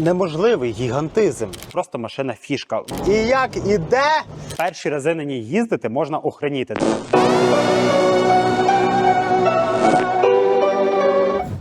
неможливий гігантизм. Просто машина фішка. І як іде? Перші рази на ній їздити можна охреніти.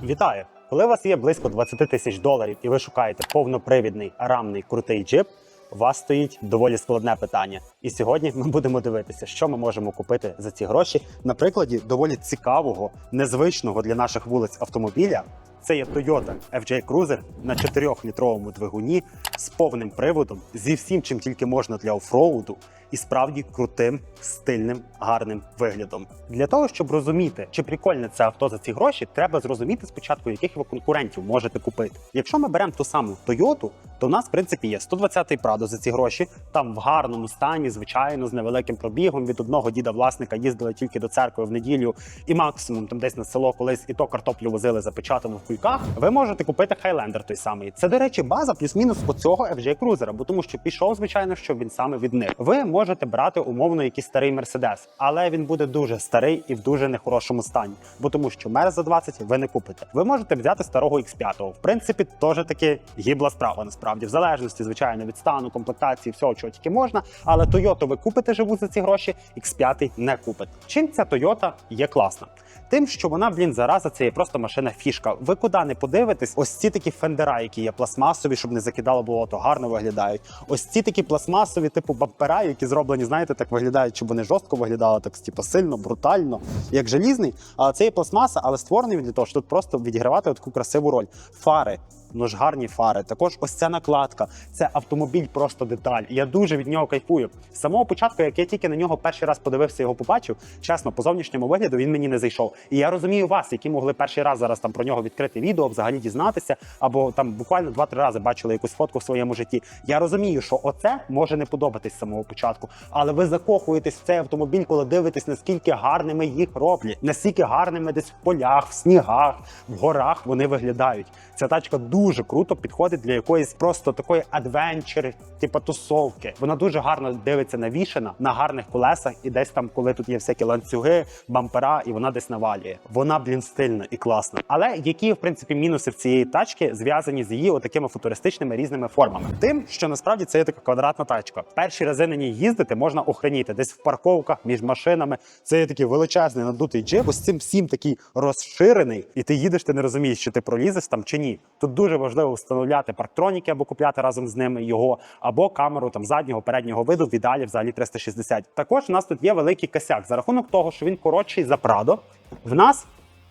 Вітаю! Коли у вас є близько 20 тисяч доларів і ви шукаєте повнопривідний рамний крутий джип, у вас стоїть доволі складне питання. І сьогодні ми будемо дивитися, що ми можемо купити за ці гроші на прикладі доволі цікавого, незвичного для наших вулиць автомобіля. Це є Toyota FJ Cruiser на 4-літровому двигуні з повним приводом, зі всім, чим тільки можна для офроуду, і справді крутим, стильним, гарним виглядом. Для того, щоб розуміти, чи прикольне це авто за ці гроші, треба зрозуміти спочатку, яких ви конкурентів можете купити. Якщо ми беремо ту саму Toyota, то в нас, в принципі, є 120-й Prado за ці гроші. Там в гарному стані, звичайно, з невеликим пробігом. Від одного діда власника їздили тільки до церкви в неділю, і максимум там десь на село колись і то картоплю возили запечатану в кульках. Ви можете купити Highlander той самий. Це, до речі, база плюс-мінус оцього FJ Cruiser, бо тому що пішов, звичайно, що він саме від них. Ви можете брати умовно якийсь старий Mercedes, але він буде дуже старий і в дуже нехорошому стані, бо тому що Мерс за 20 ви не купите. Ви можете взяти старого X5. В принципі, теж таки гібла справа насправді, в залежності, звичайно, від стану, комплектації, всього чого тільки можна. Але Toyota ви купите живу за ці гроші, X5 не купите. Чим ця Toyota є класна? Тим, що вона, блін, зараза, це є просто машина фішка. Ви куди не подивитесь, ось ці такі фендера, які є пластмасові, щоб не закидало болото, гарно виглядають. Ось ці такі пластмасові, типу бампера, які зроблені, знаєте, так виглядають, щоб вони жорстко виглядали, так типу, сильно, брутально, як желізний. А це є пластмаса, але створений для того, щоб тут просто відігравати таку красиву роль. Фари. Ну ж гарні фари. Також ось ця накладка. Це автомобіль просто деталь. Я дуже від нього кайфую. З самого початку, як я тільки на нього перший раз подивився, його побачив. Чесно, по зовнішньому вигляду він мені не зайшов. І я розумію вас, які могли перший раз зараз там про нього відкрити відео, взагалі дізнатися, або там буквально два-три рази бачили якусь фотку в своєму житті. Я розумію, що оце може не подобатись з самого початку, але ви закохуєтесь в цей автомобіль, коли дивитесь, наскільки гарними їх роблять, наскільки гарними десь в полях, в снігах, в горах вони виглядають. Ця тачка дуже круто підходить для якоїсь просто такої адвенчери, типу тусовки. Вона дуже гарно дивиться навішена на гарних колесах, і десь там, коли тут є всякі ланцюги, бампера, і вона десь навалює. Вона, блін, стильна і класна. Але які, в принципі, мінуси в цієї тачки зв'язані з її отакими футуристичними різними формами? Тим, що насправді це є така квадратна тачка. Перші рази на ній їздити можна охреніти десь в парковках між машинами. Це є такий величезний надутий джип. Ось цим всім такий розширений, і ти їдеш, ти не розумієш, чи ти пролізеш там чи ні. Тут дуже важливо встановляти парктроніки або купляти разом з ними його, або камеру там заднього переднього виду в ідеалі взагалі 360. Також у нас тут є великий косяк за рахунок того, що він коротший за Прадо. В нас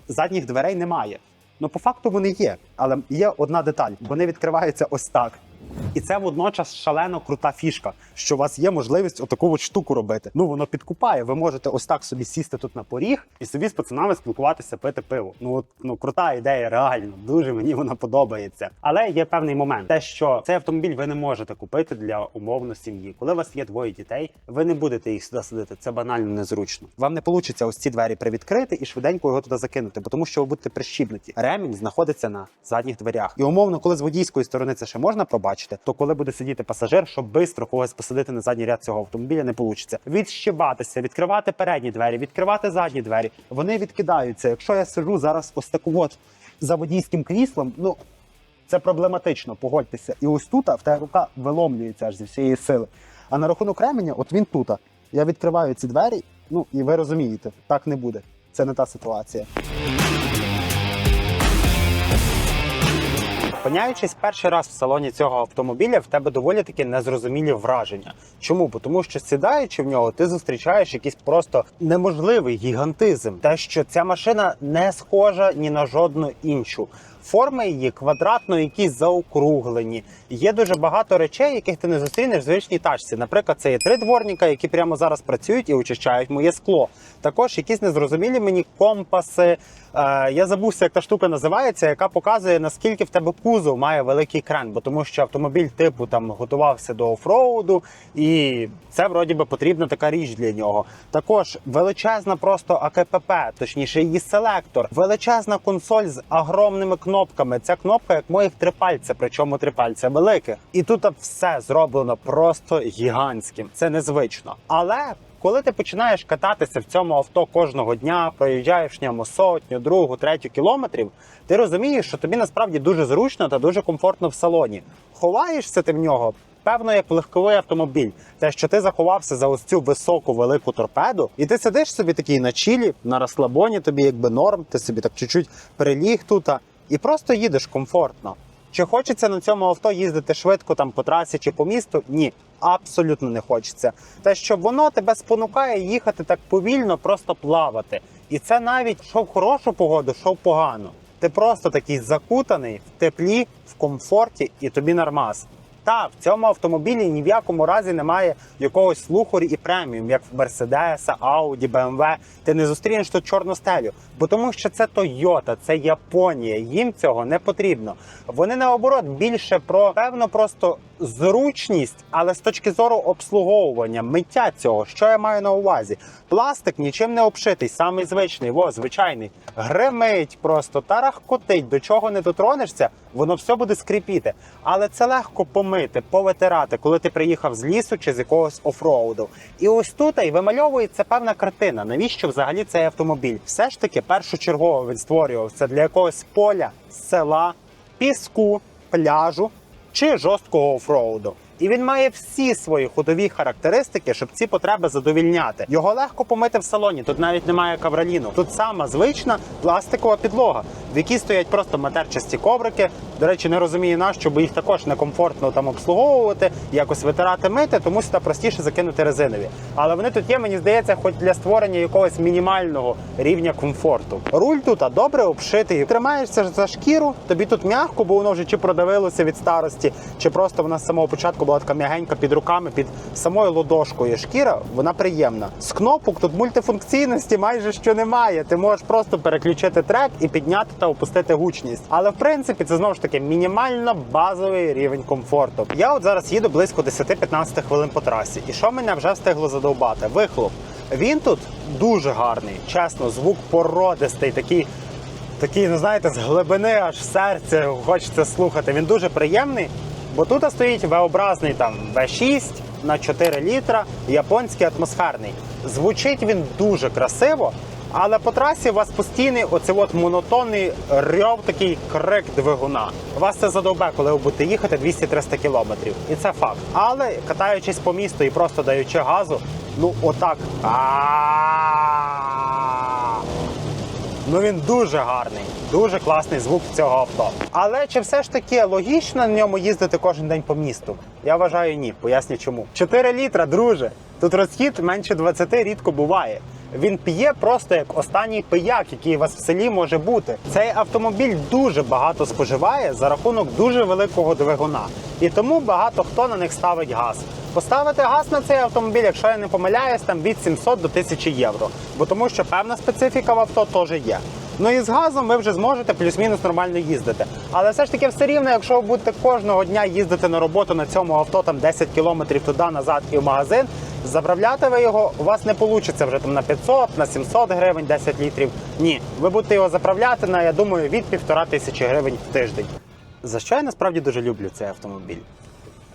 задніх дверей немає. Ну, по факту вони є, але є одна деталь: вони відкриваються ось так. І це водночас шалено крута фішка, що у вас є можливість отаку от штуку робити. Ну воно підкупає. Ви можете ось так собі сісти тут на поріг і собі з пацанами спілкуватися, пити пиво. Ну от ну крута ідея, реально дуже мені вона подобається. Але є певний момент, те, що цей автомобіль ви не можете купити для умовно сім'ї. Коли у вас є двоє дітей, ви не будете їх сюди садити. Це банально незручно. Вам не вийде ось ці двері привідкрити і швиденько його туди закинути, тому що ви будете прищіпнуті. Ремінь знаходиться на задніх дверях. І умовно, коли з водійської сторони це ще можна пробачити, то коли буде сидіти пасажир, щоб швидко когось посадити на задній ряд цього автомобіля, не вийде. Відщибатися, відкривати передні двері, відкривати задні двері. Вони відкидаються. Якщо я сижу зараз ось таку от за водійським кріслом, ну. Це проблематично, погодьтеся. І ось тут в тебе рука виломлюється аж зі всієї сили. А на рахунок ременя, от він тут. Я відкриваю ці двері, ну і ви розумієте, так не буде. Це не та ситуація. Опиняючись перший раз в салоні цього автомобіля, в тебе доволі таки незрозумілі враження. Чому? Бо тому що сідаючи в нього, ти зустрічаєш якийсь просто неможливий гігантизм. Те, що ця машина не схожа ні на жодну іншу. Форми її квадратно, якісь заокруглені. Є дуже багато речей, яких ти не зустрінеш в звичній тачці. Наприклад, це є три дворника, які прямо зараз працюють і очищають моє скло. Також якісь незрозумілі мені компаси. Е, я забувся, як та штука називається, яка показує наскільки в тебе кузов має великий крен, бо тому що автомобіль типу там готувався до офроуду, і це вроді би потрібна така річ для нього. Також величезна просто АКПП, точніше, її селектор, величезна консоль з огромними кнопками. Ця кнопка як моїх три пальця, причому три пальця великих. І тут все зроблено просто гігантським. Це незвично. Але Коли ти починаєш кататися в цьому авто кожного дня, проїжджаєш ньому сотню, другу, третю кілометрів, ти розумієш, що тобі насправді дуже зручно та дуже комфортно в салоні. Ховаєшся ти в нього. Певно, як легковий автомобіль, те, що ти заховався за ось цю високу велику торпеду, і ти сидиш собі такий на чілі, на розслабоні, тобі якби норм, ти собі так чуть-чуть приліг тут і просто їдеш комфортно. Чи хочеться на цьому авто їздити швидко там по трасі чи по місту? Ні, абсолютно не хочеться. Те, що воно тебе спонукає їхати так повільно, просто плавати. І це навіть що в хорошу погоду, що в погану. Ти просто такий закутаний в теплі, в комфорті, і тобі нормас. Та в цьому автомобілі ні в якому разі немає якогось слухорі і преміум, як в Мерседеса, Ауді, БМВ. Ти не зустрінеш тут чорну стелю, бо тому що це Тойота, це Японія. Їм цього не потрібно. Вони наоборот більше про певно просто зручність, але з точки зору обслуговування, миття цього, що я маю на увазі. Пластик нічим не обшитий, самий звичний, во, звичайний. Гримить просто, тарахкотить, до чого не дотронешся, воно все буде скрипіти. Але це легко помити, повитирати, коли ти приїхав з лісу чи з якогось офроуду. І ось тут і вимальовується певна картина. Навіщо взагалі цей автомобіль? Все ж таки, першочергово він створювався для якогось поля, села, піску, пляжу чи жорсткого офроуду. І він має всі свої ходові характеристики, щоб ці потреби задовільняти. Його легко помити в салоні. Тут навіть немає кавраліну. Тут сама звична пластикова підлога, в якій стоять просто матерчасті коврики. До речі, не розумію нащо, бо їх також некомфортно там обслуговувати, якось витирати мити, тому сюди простіше закинути резинові. Але вони тут є, мені здається, хоч для створення якогось мінімального рівня комфорту. Руль тут добре обшитий. Тримаєшся за шкіру, тобі тут м'яко, бо воно вже чи продавилося від старості, чи просто вона з самого початку була така м'ягенька під руками, під самою ладошкою. Шкіра вона приємна. З кнопок тут мультифункційності майже що немає. Ти можеш просто переключити трек і підняти та опустити гучність. Але в принципі це знову ж таки мінімально базовий рівень комфорту. Я от зараз їду близько 10-15 хвилин по трасі. І що мене вже встигло задовбати? Вихлоп. Він тут дуже гарний, чесно, звук породистий, такий. Такий, ну знаєте, з глибини аж в серце хочеться слухати. Він дуже приємний, бо тут стоїть V-образний там V6 на 4 літра, японський атмосферний. Звучить він дуже красиво, але по трасі у вас постійний оцей от монотонний рьов, такий крик двигуна. Вас це задовбе, коли ви будете їхати 200-300 кілометрів. І це факт. Але катаючись по місту і просто даючи газу, ну отак. Ну він дуже гарний, дуже класний звук цього авто. Але чи все ж таки логічно на ньому їздити кожен день по місту? Я вважаю, ні. Поясню чому. 4 літра, друже. Тут розхід менше 20 рідко буває. Він п'є просто як останній пияк, який у вас в селі може бути. Цей автомобіль дуже багато споживає за рахунок дуже великого двигуна. І тому багато хто на них ставить газ. Поставити газ на цей автомобіль, якщо я не помиляюсь, там від 700 до 1000 євро. Бо тому що певна специфіка в авто теж є. Ну і з газом ви вже зможете плюс-мінус нормально їздити. Але все ж таки все рівно, якщо ви будете кожного дня їздити на роботу на цьому авто там 10 кілометрів туди назад і в магазин, заправляти ви його у вас не вийде вже там на 500, на 700 гривень, 10 літрів. Ні, ви будете його заправляти на я думаю від півтора тисячі гривень в тиждень. За що я насправді дуже люблю цей автомобіль?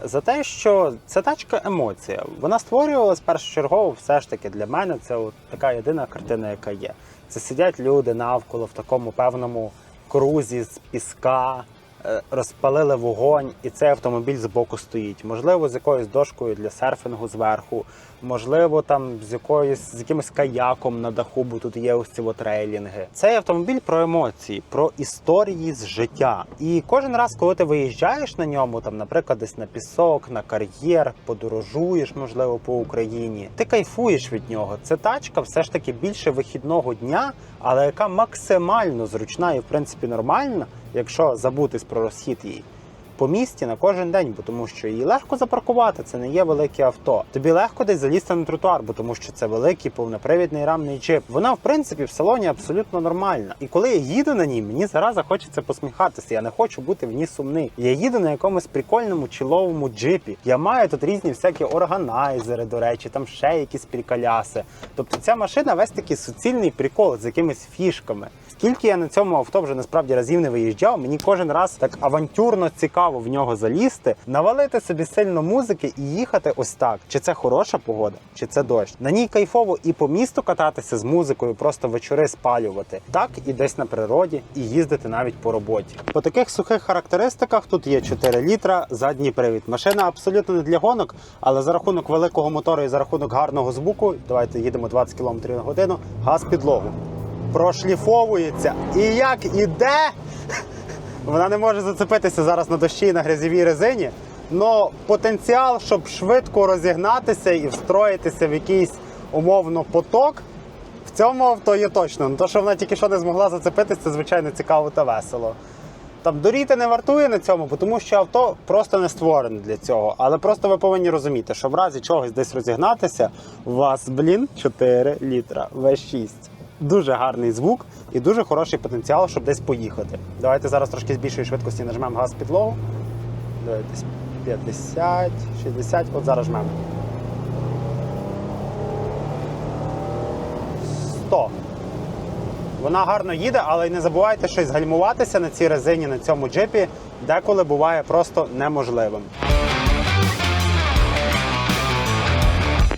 За те, що це тачка емоція. Вона створювалась першочергово все ж таки для мене. Це от така єдина картина, яка є. Це сидять люди навколо в такому певному крузі з піска, е, розпалили вогонь, і цей автомобіль збоку стоїть. Можливо, з якоюсь дошкою для серфінгу зверху, можливо, там з якоюсь з якимось каяком на даху, бо тут є ось ці от рейлінги. Цей автомобіль про емоції, про історії з життя. І кожен раз, коли ти виїжджаєш на ньому, там, наприклад, десь на пісок, на кар'єр, подорожуєш, можливо, по Україні, ти кайфуєш від нього. Це тачка все ж таки більше вихідного дня, але яка максимально зручна і в принципі нормальна, якщо забутись про розхід її. По місті на кожен день, бо тому що її легко запаркувати, це не є велике авто. Тобі легко десь залізти на тротуар, бо тому що це великий повнопривідний рамний джип. Вона в принципі в салоні абсолютно нормальна. І коли я їду на ній, мені зараза хочеться посміхатися. Я не хочу бути в ній сумний. Я їду на якомусь прикольному чіловому джипі. Я маю тут різні всякі органайзери, до речі, там ще якісь приколяси. Тобто ця машина весь такий суцільний прикол з якимись фішками. Скільки я на цьому авто вже насправді разів не виїжджав, мені кожен раз так авантюрно цікаво. Цікаво в нього залізти, навалити собі сильно музики і їхати ось так. Чи це хороша погода, чи це дощ. На ній кайфово і по місту кататися з музикою, просто вечори спалювати, так і десь на природі, і їздити навіть по роботі. По таких сухих характеристиках тут є 4 літра, задній привід. Машина абсолютно не для гонок, але за рахунок великого мотору і за рахунок гарного звуку, давайте їдемо 20 км на годину, газ підлогу. Прошліфовується. І як іде, вона не може зацепитися зараз на дощі і на грязьовій резині. Но потенціал, щоб швидко розігнатися і встроїтися в якийсь умовно поток, в цьому авто є точно. Ну, то, що вона тільки що не змогла зацепитися, це звичайно цікаво та весело. Там доріти не вартує на цьому, тому що авто просто не створене для цього. Але просто ви повинні розуміти, що в разі чогось десь розігнатися, у вас, блін, 4 літра V6. Дуже гарний звук і дуже хороший потенціал, щоб десь поїхати. Давайте зараз трошки з більшої швидкості нажмемо газ підлогу. Дивитесь, 50, 60, от зараз жмемо. 100. Вона гарно їде, але не забувайте, що згальмуватися на цій резині, на цьому джипі деколи буває просто неможливим.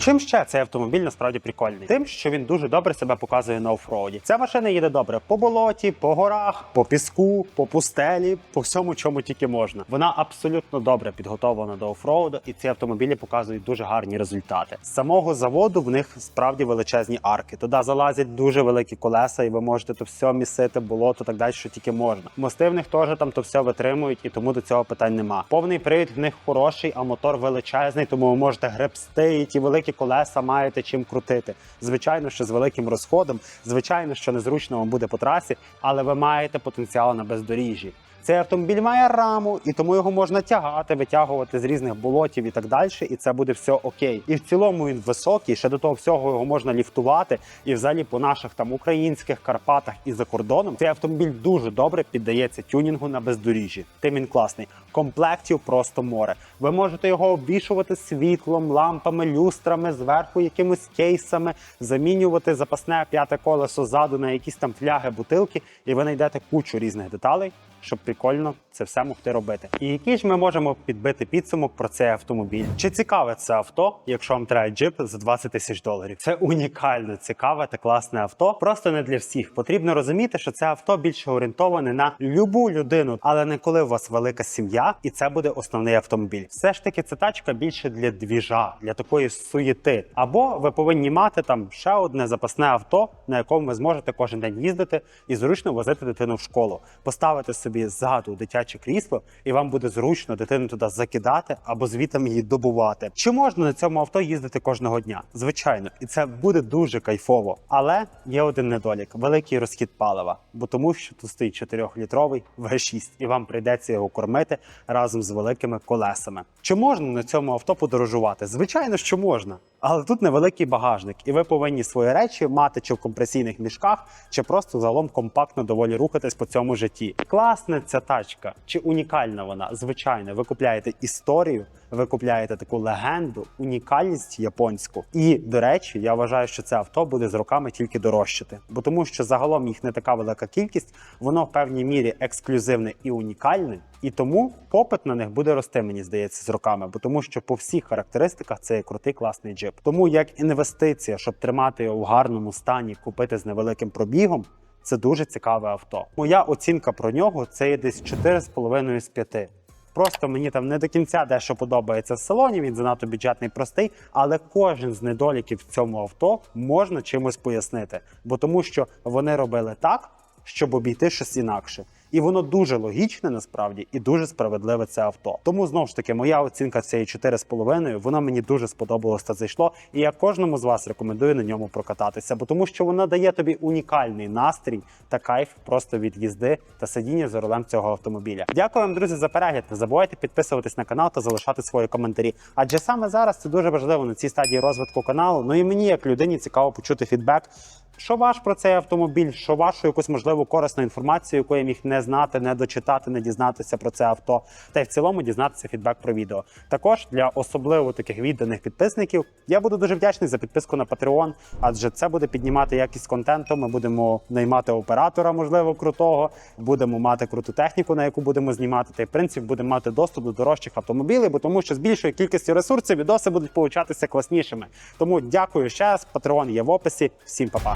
Чим ще цей автомобіль насправді прикольний? Тим, що він дуже добре себе показує на офроуді. Ця машина їде добре по болоті, по горах, по піску, по пустелі, по всьому, чому тільки можна. Вона абсолютно добре підготовлена до офроуду, і ці автомобілі показують дуже гарні результати. З самого заводу в них справді величезні арки. Туди залазять дуже великі колеса, і ви можете то все місити, болото, так далі, що тільки можна. Мости в них теж там то все витримують, і тому до цього питань нема. Повний привід в них хороший, а мотор величезний, тому ви можете гребсти і ті великі колеса маєте чим крутити. Звичайно, що з великим розходом, звичайно, що незручно вам буде по трасі, але ви маєте потенціал на бездоріжжі. Цей автомобіль має раму, і тому його можна тягати, витягувати з різних болотів і так далі, і це буде все окей. І в цілому він високий. Ще до того всього його можна ліфтувати. І взагалі по наших там українських Карпатах і за кордоном цей автомобіль дуже добре піддається тюнінгу на бездоріжжі. Тим він класний. Комплектів просто море. Ви можете його обвішувати світлом, лампами, люстрами, зверху якимись кейсами, замінювати запасне п'яте колесо ззаду на якісь там фляги, бутилки, і ви знайдете кучу різних деталей щоб прикольно це все могти робити. І який ж ми можемо підбити підсумок про цей автомобіль? Чи цікаве це авто, якщо вам треба джип за 20 тисяч доларів? Це унікально цікаве та класне авто. Просто не для всіх. Потрібно розуміти, що це авто більше орієнтоване на любу людину, але не коли у вас велика сім'я, і це буде основний автомобіль. Все ж таки, це тачка більше для двіжа, для такої суєти. Або ви повинні мати там ще одне запасне авто, на якому ви зможете кожен день їздити і зручно возити дитину в школу, поставити собі ззаду дитяче крісло, і вам буде зручно дитину туди закидати або звітом її добувати. Чи можна на цьому авто їздити кожного дня? Звичайно, і це буде дуже кайфово. Але є один недолік: великий розхід палива, бо тому, що тут стоїть 4-літровий V6, і вам прийдеться його кормити разом з великими колесами. Чи можна на цьому авто подорожувати? Звичайно, що можна. Але тут невеликий багажник, і ви повинні свої речі мати чи в компресійних мішках, чи просто загалом компактно доволі рухатись по цьому житті. Класна ця тачка, чи унікальна вона? Звичайно, ви купляєте історію, ви купляєте таку легенду, унікальність японську. І до речі, я вважаю, що це авто буде з роками тільки дорожчати, бо тому, що загалом їх не така велика кількість, воно в певній мірі ексклюзивне і унікальне. І тому попит на них буде рости, мені здається, з роками, бо тому, що по всіх характеристиках це крутий класний джип. Тому як інвестиція, щоб тримати його в гарному стані, купити з невеликим пробігом, це дуже цікаве авто. Моя оцінка про нього це є десь 4,5 з 5. Просто мені там не до кінця дещо подобається в салоні. Він занадто бюджетний, простий, але кожен з недоліків в цьому авто можна чимось пояснити, бо тому що вони робили так, щоб обійти щось інакше. І воно дуже логічне насправді і дуже справедливе це авто. Тому знову ж таки, моя оцінка цієї 4,5, воно мені дуже сподобалось та зайшло. І я кожному з вас рекомендую на ньому прокататися, бо тому що вона дає тобі унікальний настрій та кайф просто від їзди та сидіння за рулем цього автомобіля. Дякую вам, друзі, за перегляд. Не забувайте підписуватись на канал та залишати свої коментарі. Адже саме зараз це дуже важливо на цій стадії розвитку каналу. Ну і мені, як людині, цікаво почути фідбек. Що ваш про цей автомобіль, що вашу якусь можливо корисну інформацію, яку я міг не знати, не дочитати, не дізнатися про це авто, та й в цілому дізнатися фідбек про відео. Також для особливо таких відданих підписників я буду дуже вдячний за підписку на Patreon, адже це буде піднімати якість контенту. Ми будемо наймати оператора, можливо, крутого, будемо мати круту техніку, на яку будемо знімати. Та й в принципі будемо мати доступ до дорожчих автомобілів, бо тому що з більшою кількістю ресурсів відоси будуть получатися класнішими. Тому дякую ще раз. Patreon є в описі. Всім па-па.